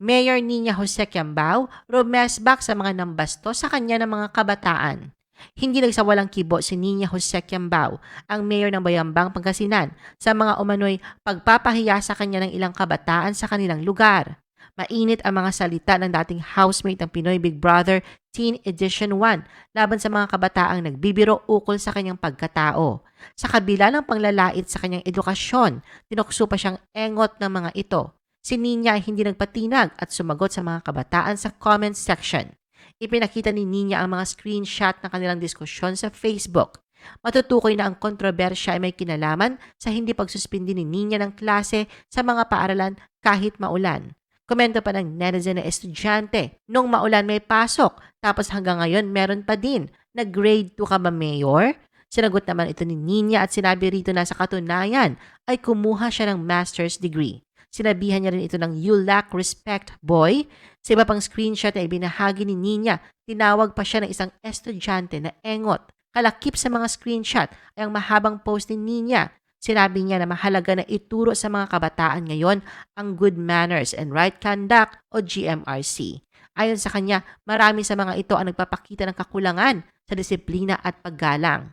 Mayor Nina Jose Quiambao rumesback sa mga nambasto sa kanya ng mga kabataan. Hindi nagsawalang kibo si Nina Jose Quiambao, ang mayor ng Bayambang, Pangasinan, sa mga umano'y pagpapahiya sa kanya ng ilang kabataan sa kanilang lugar. Mainit ang mga salita ng dating housemate ng Pinoy Big Brother Teen Edition 1 laban sa mga kabataang nagbibiro ukol sa kanyang pagkatao. Sa kabila ng panglalait sa kanyang edukasyon, tinukso pa siyang engot ng mga ito. Si Nina ay hindi nagpatinag at sumagot sa mga kabataan sa comment section. Ipinakita ni Nina ang mga screenshot ng kanilang diskusyon sa Facebook. Matutukoy na ang kontrobersya ay may kinalaman sa hindi pagsuspindi ni Nina ng klase sa mga paaralan kahit maulan. Komento pa ng netizen na estudyante, nung maulan may pasok, tapos hanggang ngayon meron pa din. Nag-grade 2 ka ba, Mayor? Sinagot naman ito ni Nina at sinabi rito na sa katunayan ay kumuha siya ng master's degree. Sinabihan niya rin ito ng You Lack Respect Boy. Sa iba pang screenshot na ibinahagi ni Nina, tinawag pa siya ng isang estudyante na engot. Kalakip sa mga screenshot ay ang mahabang post ni Nina. Sinabi niya na mahalaga na ituro sa mga kabataan ngayon ang good manners and right conduct o GMRC. Ayon sa kanya, marami sa mga ito ang nagpapakita ng kakulangan sa disiplina at paggalang.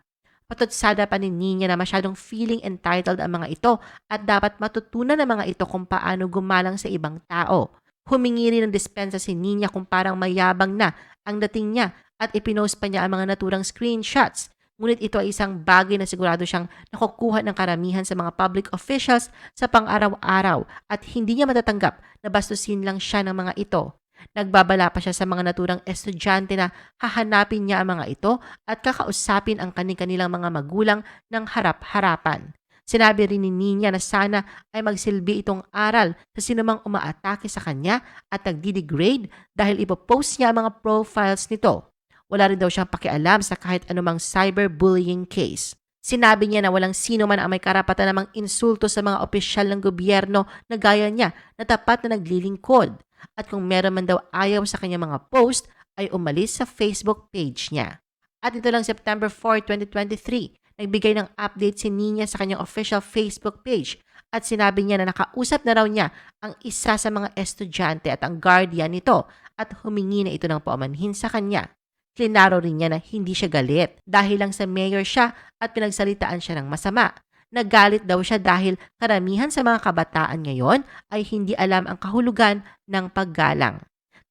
Patutsada pa ni Nina na masyadong feeling entitled ang mga ito at dapat matutunan ng mga ito kung paano gumalang sa ibang tao. Humingi rin ng dispensa si Nina kung parang mayabang na ang dating niya at ipinost pa niya ang mga naturang screenshots. Ngunit ito ay isang bagay na sigurado siyang nakukuha ng karamihan sa mga public officials sa pang-araw-araw at hindi niya matatanggap na bastusin lang siya ng mga ito. Nagbabala pa siya sa mga naturang estudyante na hahanapin niya ang mga ito at kakausapin ang kanilang mga magulang ng harap-harapan. Sinabi rin ni Nina na sana ay magsilbi itong aral sa sinumang umaatake sa kanya at nagdi-degrade dahil ipopost niya ang mga profiles nito. Wala rin daw siyang pakialam sa kahit anumang cyberbullying case. Sinabi niya na walang sino man ang may karapatan namang insulto sa mga opisyal ng gobyerno na gaya niya na tapat na naglilingkod. At kung meron man daw ayaw sa kanyang mga post, ay umalis sa Facebook page niya. At ito lang September 4, 2023, nagbigay ng update si Nina sa kanyang official Facebook page at sinabi niya na nakausap na raw niya ang isa sa mga estudyante at ang guardian nito at humingi na ito ng paumanhin sa kanya. Klinaro rin niya na hindi siya galit dahil lang sa mayor siya at pinagsalitaan siya ng masama. Nagalit daw siya dahil karamihan sa mga kabataan ngayon ay hindi alam ang kahulugan ng paggalang.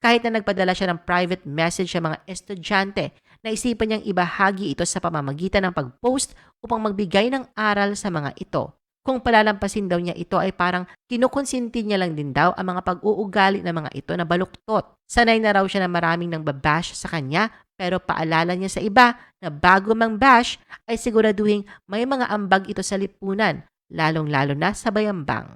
Kahit na nagpadala siya ng private message sa mga estudyante, naisipan niyang ibahagi ito sa pamamagitan ng pag-post upang magbigay ng aral sa mga ito. Kung palalampasin daw niya ito ay parang kinukonsinti niya lang din daw ang mga pag-uugali ng mga ito na baluktot. Sanay na raw siya na maraming nang babash sa kanya pero paalala niya sa iba na bago mang bash ay siguraduhin may mga ambag ito sa lipunan, lalong-lalo na sa bayambang.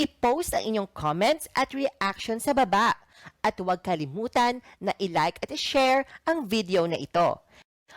I-post ang inyong comments at reaction sa baba at huwag kalimutan na i-like at i-share ang video na ito.